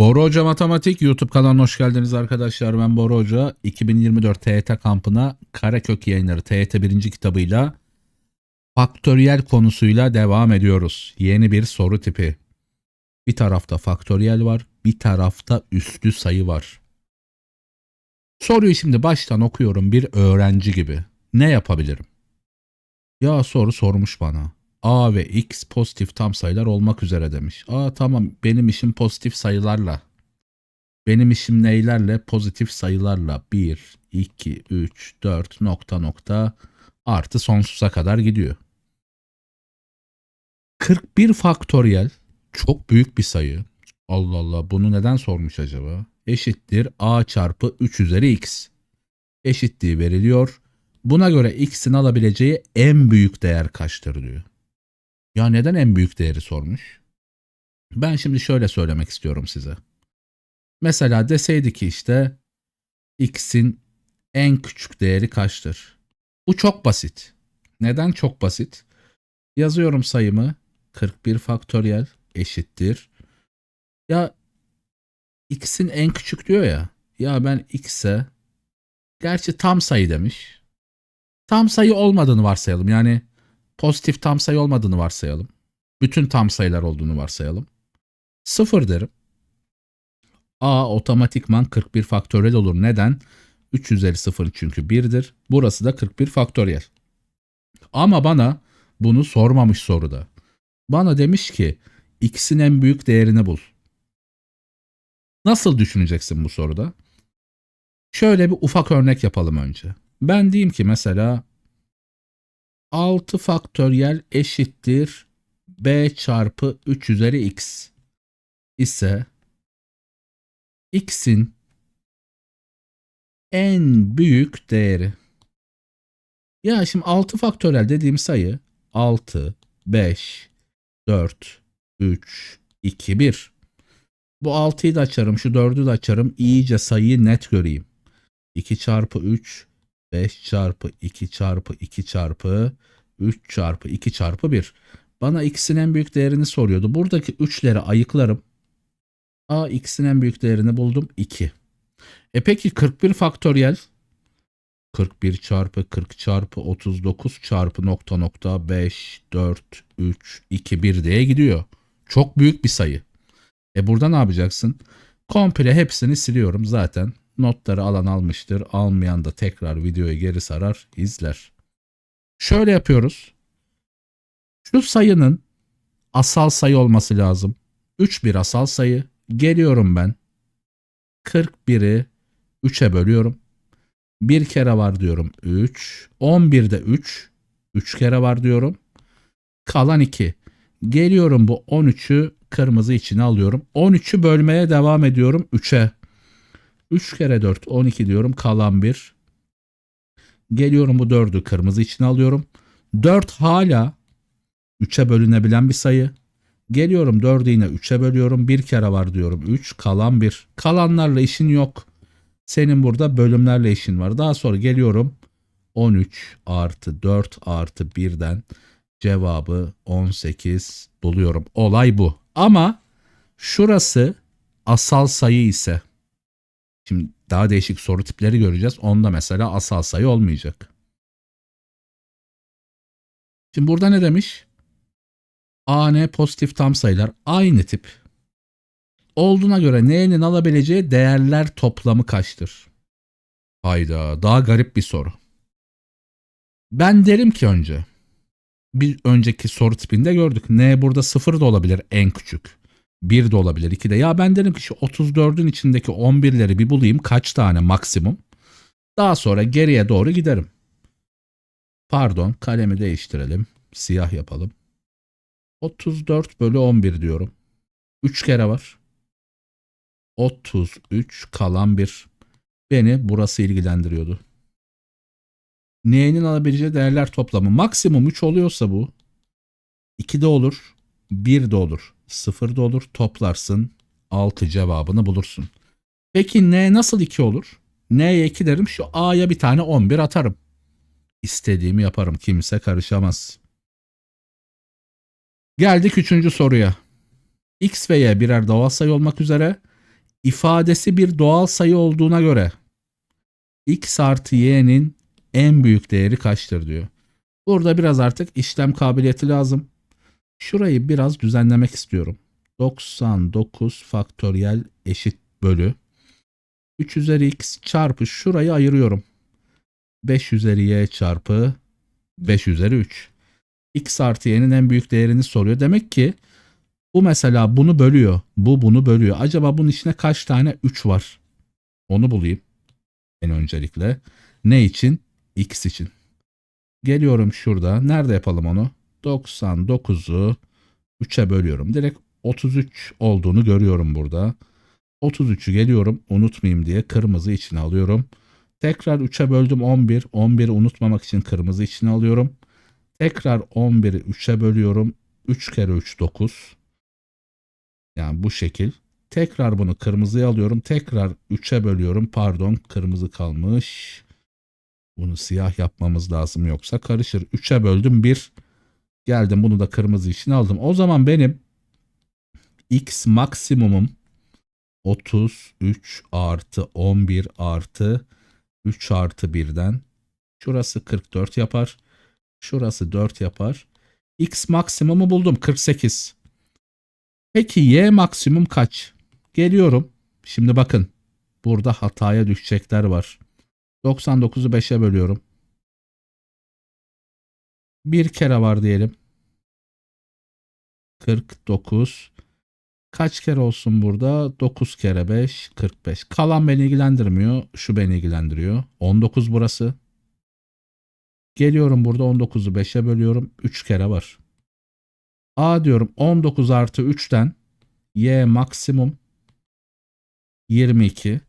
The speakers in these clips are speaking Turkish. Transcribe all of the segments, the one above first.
Boru Hoca Matematik YouTube kanalına hoş geldiniz arkadaşlar. Ben Boru Hoca. 2024 TYT kampına Karakök yayınları TYT 1. kitabıyla faktöriyel konusuyla devam ediyoruz. Yeni bir soru tipi. Bir tarafta faktöriyel var, bir tarafta üstü sayı var. Soruyu şimdi baştan okuyorum bir öğrenci gibi. Ne yapabilirim? Ya soru sormuş bana. A ve X pozitif tam sayılar olmak üzere demiş. Aa tamam benim işim pozitif sayılarla. Benim işim neylerle? Pozitif sayılarla. 1, 2, 3, 4 nokta nokta artı sonsuza kadar gidiyor. 41 faktöriyel çok büyük bir sayı. Allah Allah bunu neden sormuş acaba? Eşittir a çarpı 3 üzeri x. Eşitliği veriliyor. Buna göre x'in alabileceği en büyük değer kaçtır diyor. Ya neden en büyük değeri sormuş? Ben şimdi şöyle söylemek istiyorum size. Mesela deseydi ki işte x'in en küçük değeri kaçtır? Bu çok basit. Neden çok basit? Yazıyorum sayımı 41 faktöriyel eşittir. Ya x'in en küçük diyor ya. Ya ben x'e gerçi tam sayı demiş. Tam sayı olmadığını varsayalım. Yani pozitif tam sayı olmadığını varsayalım. Bütün tam sayılar olduğunu varsayalım. Sıfır derim. A otomatikman 41 faktöriyel olur. Neden? 3 üzeri 0 çünkü 1'dir. Burası da 41 faktöriyel. Ama bana bunu sormamış soruda. Bana demiş ki x'in en büyük değerini bul. Nasıl düşüneceksin bu soruda? Şöyle bir ufak örnek yapalım önce. Ben diyeyim ki mesela 6 faktöriyel eşittir b çarpı 3 üzeri x ise x'in en büyük değeri. Ya şimdi 6 faktöriyel dediğim sayı 6, 5, 4, 3, 2, 1. Bu 6'yı da açarım, şu 4'ü de açarım. İyice sayıyı net göreyim. 2 çarpı 3, 5 çarpı 2 çarpı 2 çarpı 3 çarpı 2 çarpı 1. Bana x'in en büyük değerini soruyordu. Buradaki 3'leri ayıklarım. A x'in en büyük değerini buldum 2. E peki 41 faktöriyel 41 çarpı 40 çarpı 39 çarpı nokta nokta 5 4 3 2 1 diye gidiyor. Çok büyük bir sayı. E burada ne yapacaksın? Komple hepsini siliyorum zaten. Notları alan almıştır. Almayan da tekrar videoyu geri sarar, izler. Şöyle yapıyoruz. Şu sayının asal sayı olması lazım. 3 bir asal sayı. Geliyorum ben. 41'i 3'e bölüyorum. Bir kere var diyorum 3. 11'de 3. 3 kere var diyorum. Kalan 2. Geliyorum bu 13'ü kırmızı içine alıyorum. 13'ü bölmeye devam ediyorum 3'e. 3 kere 4 12 diyorum kalan 1. Geliyorum bu 4'ü kırmızı içine alıyorum. 4 hala 3'e bölünebilen bir sayı. Geliyorum 4'ü yine 3'e bölüyorum. Bir kere var diyorum 3 kalan 1. Kalanlarla işin yok. Senin burada bölümlerle işin var. Daha sonra geliyorum 13 artı 4 artı 1'den cevabı 18 buluyorum. Olay bu. Ama şurası asal sayı ise şimdi daha değişik soru tipleri göreceğiz. Onda mesela asal sayı olmayacak. Şimdi burada ne demiş? A, N pozitif tam sayılar aynı tip. Olduğuna göre N'nin alabileceği değerler toplamı kaçtır? Hayda daha garip bir soru. Ben derim ki önce bir önceki soru tipinde gördük. N burada 0 da olabilir en küçük. 1 de olabilir 2 de. Ya ben derim ki şu 34'ün içindeki 11'leri bir bulayım kaç tane maksimum. Daha sonra geriye doğru giderim. Pardon kalemi değiştirelim. Siyah yapalım. 34 bölü 11 diyorum. 3 kere var. 33 kalan 1. Beni burası ilgilendiriyordu. N'nin alabileceği değerler toplamı maksimum 3 oluyorsa bu 2 de olur, 1 de olur, 0 da olur. Toplarsın 6 cevabını bulursun. Peki N nasıl 2 olur? N'ye 2 derim şu A'ya bir tane 11 atarım. İstediğimi yaparım kimse karışamaz. Geldik üçüncü soruya. X ve Y birer doğal sayı olmak üzere ifadesi bir doğal sayı olduğuna göre x artı y'nin en büyük değeri kaçtır diyor. Burada biraz artık işlem kabiliyeti lazım. Şurayı biraz düzenlemek istiyorum. 99 faktöriyel eşit bölü 3 üzeri x çarpı şurayı ayırıyorum. 5 üzeri y çarpı 5 üzeri 3. x artı y'nin en büyük değerini soruyor. Demek ki bu mesela bunu bölüyor. Bu bunu bölüyor. Acaba bunun içine kaç tane 3 var? Onu bulayım. En öncelikle. Ne için? X için. Geliyorum şurada. Nerede yapalım onu? 99'u 3'e bölüyorum. Direkt 33 olduğunu görüyorum burada. 33'ü geliyorum unutmayayım diye kırmızı içine alıyorum. Tekrar 3'e böldüm 11. 11'i unutmamak için kırmızı içine alıyorum. Tekrar 11'i 3'e bölüyorum. 3 kere 3 9. Yani bu şekil. Tekrar bunu kırmızıya alıyorum. Tekrar 3'e bölüyorum. Pardon kırmızı kalmış. Bunu siyah yapmamız lazım yoksa karışır. 3'e böldüm 1. Geldim bunu da kırmızı içine aldım. O zaman benim x maksimumum 33 artı 11 artı 3 artı 1'den. Şurası 44 yapar. Şurası 4 yapar. X maksimumu buldum 48. Peki Y maksimum kaç? Geliyorum. Şimdi bakın. Burada hataya düşecekler var. 99'u 5'e bölüyorum. Bir kere var diyelim. 49. Kaç kere olsun burada? 9 kere 5, 45. Kalan beni ilgilendirmiyor. Şu beni ilgilendiriyor. 19 burası. Geliyorum burada 19'u 5'e bölüyorum. 3 kere var. A diyorum 19 artı 3'ten Y maksimum 22.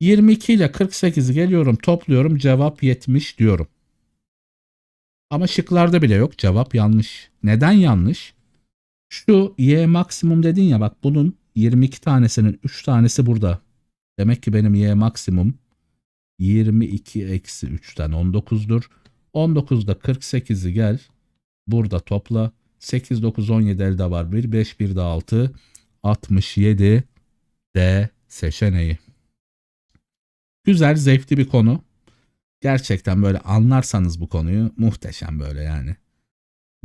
22 ile 48'i geliyorum topluyorum cevap 70 diyorum. Ama şıklarda bile yok cevap yanlış. Neden yanlış? Şu y maksimum dedin ya bak bunun 22 tanesinin 3 tanesi burada. Demek ki benim y maksimum 22 eksi 3'ten 19'dur. 19'da 48'i gel. Burada topla. 8, 9, 17 elde var 1. 5, 1 de 6. 67 D seçeneği. Güzel, zevkli bir konu. Gerçekten böyle anlarsanız bu konuyu muhteşem böyle yani.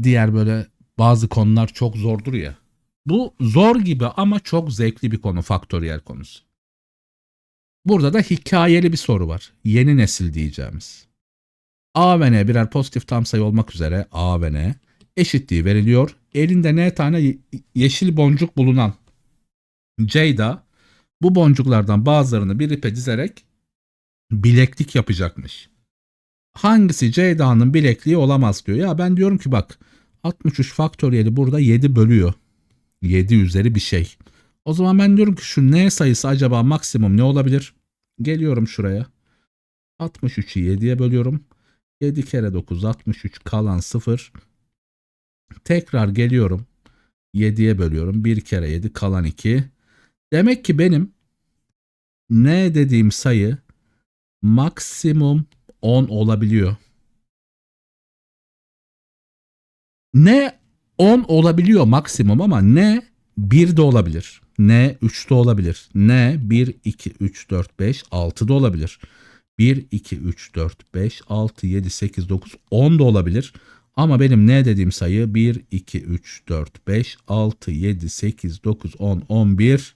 Diğer böyle bazı konular çok zordur ya. Bu zor gibi ama çok zevkli bir konu faktöriyel konusu. Burada da hikayeli bir soru var. Yeni nesil diyeceğimiz. A ve N birer pozitif tam sayı olmak üzere A ve N eşitliği veriliyor. Elinde N tane ye- yeşil boncuk bulunan Ceyda bu boncuklardan bazılarını bir ipe dizerek bileklik yapacakmış. Hangisi Ceyda'nın bilekliği olamaz diyor. Ya ben diyorum ki bak 63 faktöriyeli burada 7 bölüyor. 7 üzeri bir şey. O zaman ben diyorum ki şu n sayısı acaba maksimum ne olabilir? Geliyorum şuraya. 63'ü 7'ye bölüyorum. 7 kere 9 63 kalan 0. Tekrar geliyorum. 7'ye bölüyorum. 1 kere 7 kalan 2. Demek ki benim n dediğim sayı maksimum 10 olabiliyor. Ne 10 olabiliyor maksimum ama ne 1 de olabilir. Ne 3 de olabilir. Ne 1, 2, 3, 4, 5, 6 da olabilir. 1, 2, 3, 4, 5, 6, 7, 8, 9, 10 da olabilir. Ama benim ne dediğim sayı 1, 2, 3, 4, 5, 6, 7, 8, 9, 10, 11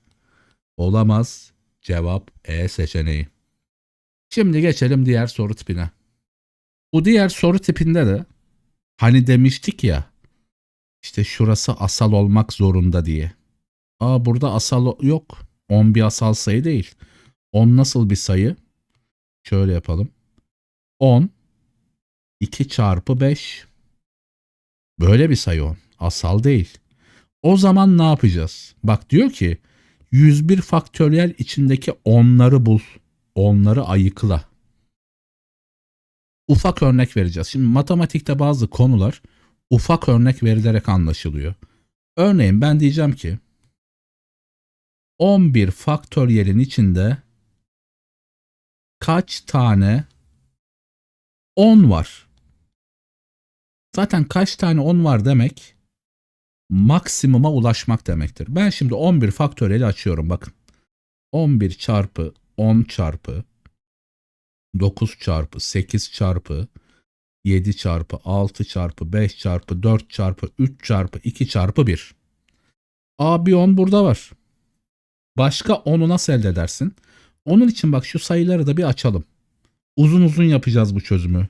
olamaz. Cevap E seçeneği. Şimdi geçelim diğer soru tipine. Bu diğer soru tipinde de hani demiştik ya işte şurası asal olmak zorunda diye. Aa burada asal yok. 10 bir asal sayı değil. 10 nasıl bir sayı? Şöyle yapalım. 10 2 çarpı 5 böyle bir sayı 10. Asal değil. O zaman ne yapacağız? Bak diyor ki 101 faktöriyel içindeki 10'ları bul. Onları ayıkla. Ufak örnek vereceğiz. Şimdi matematikte bazı konular ufak örnek verilerek anlaşılıyor. Örneğin ben diyeceğim ki 11 faktöriyelin içinde kaç tane 10 var? Zaten kaç tane 10 var demek maksimuma ulaşmak demektir. Ben şimdi 11 faktöriyeli açıyorum bakın. 11 çarpı 10 çarpı 9 çarpı 8 çarpı 7 çarpı 6 çarpı 5 çarpı 4 çarpı 3 çarpı 2 çarpı 1. A bir 10 burada var. Başka 10'u nasıl elde edersin? Onun için bak şu sayıları da bir açalım. Uzun uzun yapacağız bu çözümü.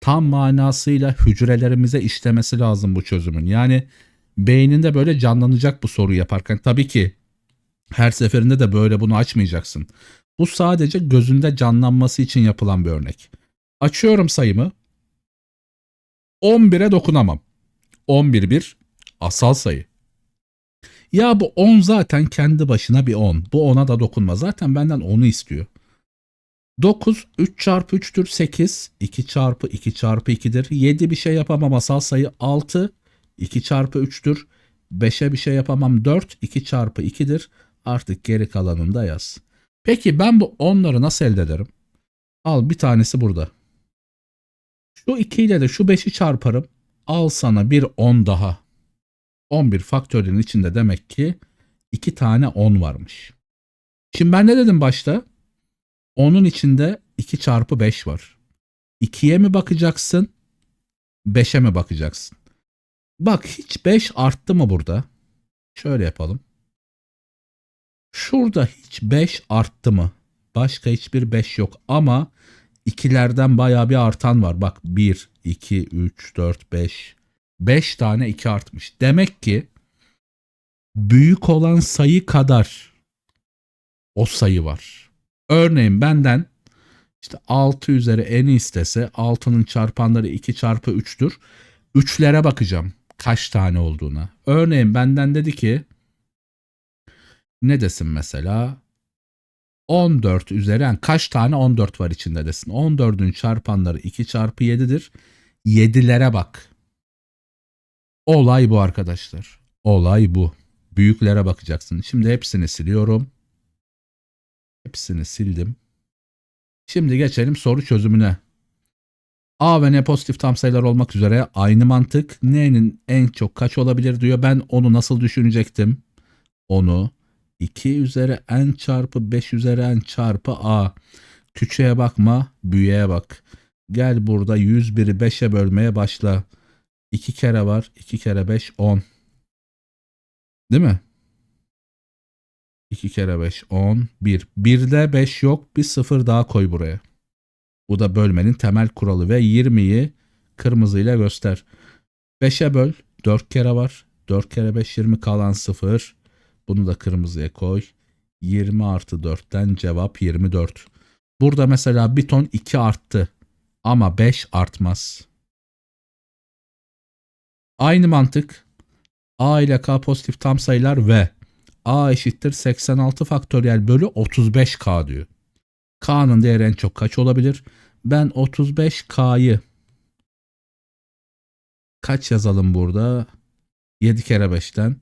Tam manasıyla hücrelerimize işlemesi lazım bu çözümün. Yani beyninde böyle canlanacak bu soruyu yaparken. Tabii ki her seferinde de böyle bunu açmayacaksın. Bu sadece gözünde canlanması için yapılan bir örnek. Açıyorum sayımı. 11'e dokunamam. 11 bir asal sayı. Ya bu 10 zaten kendi başına bir 10. Bu 10'a da dokunma. Zaten benden 10'u istiyor. 9 3 çarpı 3'tür 8. 2 çarpı 2 çarpı 2'dir. 7 bir şey yapamam asal sayı 6. 2 çarpı 3'tür. 5'e bir şey yapamam 4. 2 çarpı 2'dir. Artık geri kalanını da yaz. Peki ben bu 10'ları nasıl elde ederim? Al bir tanesi burada. Şu 2 ile de şu 5'i çarparım. Al sana bir 10 daha. 11 faktörün içinde demek ki 2 tane 10 varmış. Şimdi ben ne dedim başta? Onun içinde 2 çarpı 5 var. 2'ye mi bakacaksın? 5'e mi bakacaksın? Bak hiç 5 arttı mı burada? Şöyle yapalım. Şurada hiç 5 arttı mı? Başka hiçbir 5 yok ama ikilerden bayağı bir artan var. Bak 1, 2, 3, 4, 5. 5 tane 2 artmış. Demek ki büyük olan sayı kadar o sayı var. Örneğin benden işte 6 üzeri n'i istese 6'nın çarpanları 2 çarpı 3'tür. 3'lere bakacağım kaç tane olduğuna. Örneğin benden dedi ki ne desin mesela 14 üzeri yani kaç tane 14 var içinde desin. 14'ün çarpanları 2 çarpı 7'dir. 7'lere bak. Olay bu arkadaşlar. Olay bu. Büyüklere bakacaksın. Şimdi hepsini siliyorum. Hepsini sildim. Şimdi geçelim soru çözümüne. A ve N pozitif tam sayılar olmak üzere aynı mantık. N'nin en çok kaç olabilir diyor. Ben onu nasıl düşünecektim? Onu 2 üzeri n çarpı 5 üzeri n çarpı a. Küçüğe bakma, büyüğe bak. Gel burada 101'i 5'e bölmeye başla. 2 kere var. 2 kere 5 10. Değil mi? 2 kere 5 10. 1. 1'de 5 yok. Bir sıfır daha koy buraya. Bu da bölmenin temel kuralı ve 20'yi kırmızıyla göster. 5'e böl. 4 kere var. 4 kere 5 20 kalan 0. Bunu da kırmızıya koy. 20 artı 4'ten cevap 24. Burada mesela bir ton 2 arttı ama 5 artmaz. Aynı mantık a ile k pozitif tam sayılar ve a eşittir 86 faktöriyel bölü 35k diyor. k'nın değeri en çok kaç olabilir? Ben 35k'yı kaç yazalım burada? 7 kere 5'ten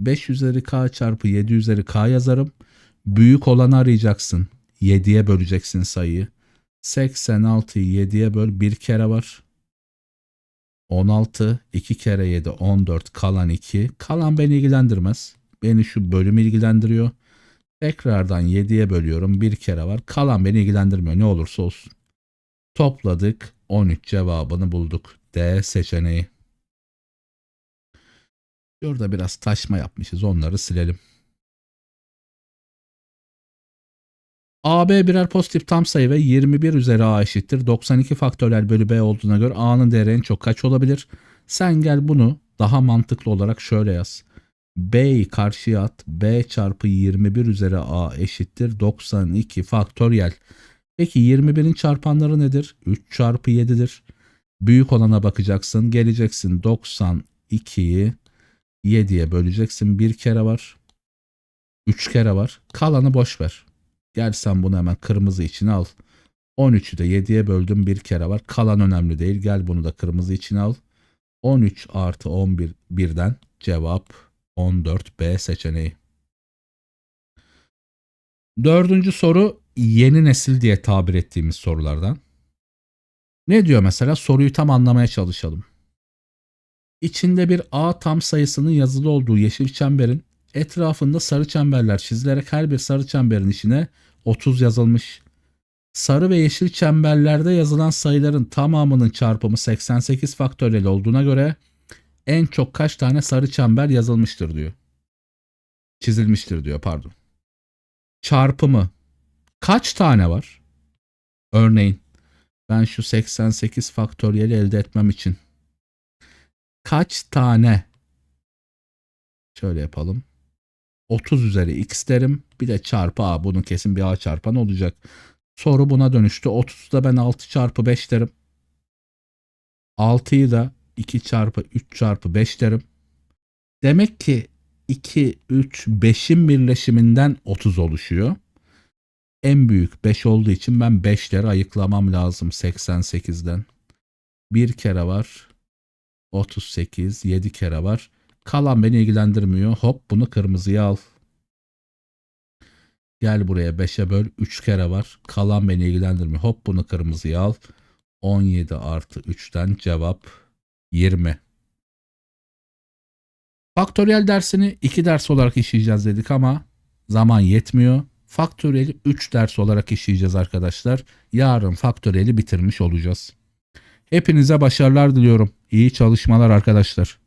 5 üzeri k çarpı 7 üzeri k yazarım. Büyük olanı arayacaksın. 7'ye böleceksin sayıyı. 86'yı 7'ye böl bir kere var. 16, 2 kere 7, 14, kalan 2. Kalan beni ilgilendirmez. Beni şu bölüm ilgilendiriyor. Tekrardan 7'ye bölüyorum. Bir kere var. Kalan beni ilgilendirmiyor. Ne olursa olsun. Topladık. 13 cevabını bulduk. D seçeneği. Şurada biraz taşma yapmışız. Onları silelim. AB birer pozitif tam sayı ve 21 üzeri A eşittir. 92 faktöriyel bölü B olduğuna göre A'nın değeri en çok kaç olabilir? Sen gel bunu daha mantıklı olarak şöyle yaz. B'yi karşıya at. B çarpı 21 üzeri A eşittir. 92 faktöriyel. Peki 21'in çarpanları nedir? 3 çarpı 7'dir. Büyük olana bakacaksın. Geleceksin 92'yi 7'ye böleceksin. Bir kere var. 3 kere var. Kalanı boş ver. Gel sen bunu hemen kırmızı içine al. 13'ü de 7'ye böldüm bir kere var. Kalan önemli değil. Gel bunu da kırmızı içine al. 13 artı 11 birden cevap 14B seçeneği. Dördüncü soru yeni nesil diye tabir ettiğimiz sorulardan. Ne diyor mesela? Soruyu tam anlamaya çalışalım. İçinde bir A tam sayısının yazılı olduğu yeşil çemberin Etrafında sarı çemberler çizilerek her bir sarı çemberin içine 30 yazılmış. Sarı ve yeşil çemberlerde yazılan sayıların tamamının çarpımı 88 faktöriyel olduğuna göre en çok kaç tane sarı çember yazılmıştır diyor. Çizilmiştir diyor pardon. Çarpımı kaç tane var? Örneğin ben şu 88 faktöriyeli elde etmem için kaç tane şöyle yapalım. 30 üzeri x derim. Bir de çarpı a. Bunun kesin bir a çarpan olacak. Soru buna dönüştü. 30'da ben 6 çarpı 5 derim. 6'yı da 2 çarpı 3 çarpı 5 derim. Demek ki 2, 3, 5'in birleşiminden 30 oluşuyor. En büyük 5 olduğu için ben 5'leri ayıklamam lazım 88'den. Bir kere var. 38, 7 kere var. Kalan beni ilgilendirmiyor. Hop bunu kırmızıya al. Gel buraya 5'e böl. 3 kere var. Kalan beni ilgilendirmiyor. Hop bunu kırmızıya al. 17 artı 3'ten cevap 20. Faktöriyel dersini 2 ders olarak işleyeceğiz dedik ama zaman yetmiyor. Faktöriyeli 3 ders olarak işleyeceğiz arkadaşlar. Yarın faktöriyeli bitirmiş olacağız. Hepinize başarılar diliyorum. İyi çalışmalar arkadaşlar.